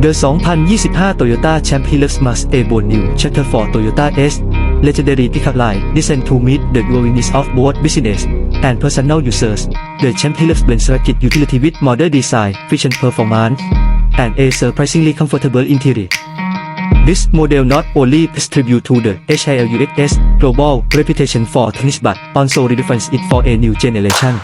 The 2025 Toyota Champ Hilux Max Evo New Chapter for Toyota S Legendary Pickup Line designed to meet the growing needs of both business and personal users. The Champ Hilux blends rugged utility with modern design, efficient performance, and a surprisingly comfortable interior. This model not only pays tribute to the HILUX's global reputation for techniques but also redefines it for a new generation.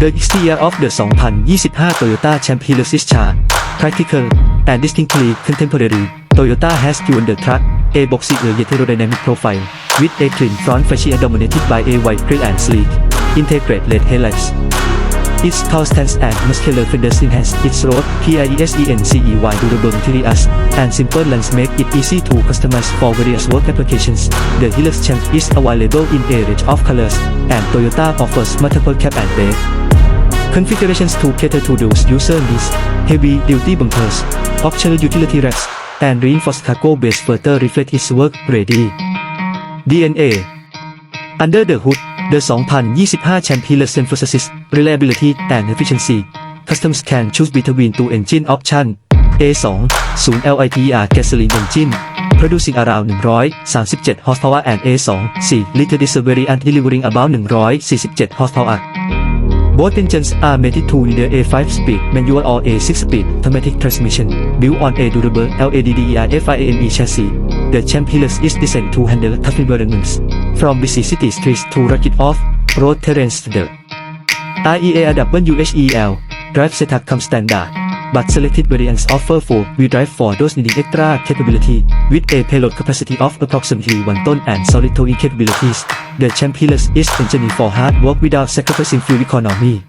The exterior of the 2025 Toyota Champ Hilux is sharp, practical, and distinctly contemporary. Toyota has given the truck a yet aerodynamic profile, with a clean front fascia dominated by a wide grille and sleek, integrated headlights. Its tall stance and muscular fenders enhance its road PIESENCEY durable materials and simple lens make it easy to customize for various work applications. The Hilux Champ is available in a range of colors, and Toyota offers multiple cab and bed configurations to cater to those user needs. Heavy-duty bumpers, optional utility racks, and reinforced cargo base further reflect its work ready. DNA Under the hood, the 2025 Champ Hilux emphasizes reliability and efficiency. Customers can choose between two engine option A2 0 LITR gasoline engine producing around 137 horsepower and A2 4 liter diesel variant delivering about 147 horsepower. Both engines are mated to either a 5-speed manual or a 6-speed automatic transmission built on a durable LADDER FIAME E chassis. The Champ Hilux is designed to handle tough environments, from busy city streets to rugged off-road terrain standard. REA WHEL drive setup comes standard, but selected variants offer full-wheel drive for those needing extra capability, with a payload capacity of approximately 1 ton and solid towing capabilities. The Champ Hilux is engineered for hard work without sacrificing fuel economy.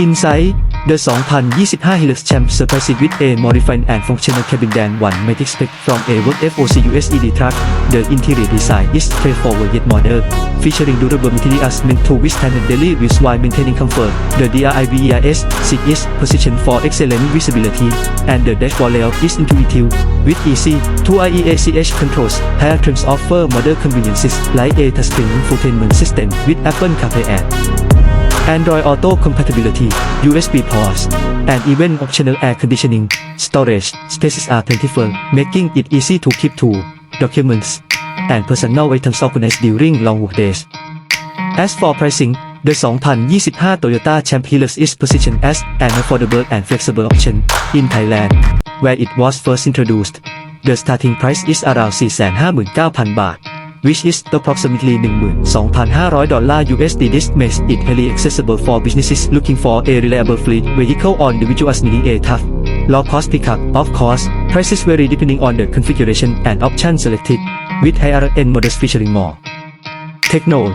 Inside, the 2025 Hilux Champ surprises with a modified and functional cabin than one might expect from a work FOC USED truck. The interior design is straightforward yet modern, featuring durable materials meant to withstand daily use while maintaining comfort. The DRIVERS seat is positioned for excellent visibility, and the dashboard layout is intuitive, with easy 2IEACH controls. Higher trims offer modern conveniences like a touchscreen infotainment system with Apple CarPlay and Android Auto compatibility, USB ports, and even optional air conditioning. Storage spaces are plentiful, making it easy to keep tools, documents, and personal items organized during long work days. As for pricing, the 2025 Toyota Champ Hilux is positioned as an affordable and flexible option in Thailand, where it was first introduced. The starting price is around 459,000 baht which is approximately 12,500 dollar USD. This makes it highly accessible for businesses looking for a reliable fleet vehicle or individuals needing a tough, low-cost pickup. Of course, prices vary depending on the configuration and option selected, with higher-end models featuring more techno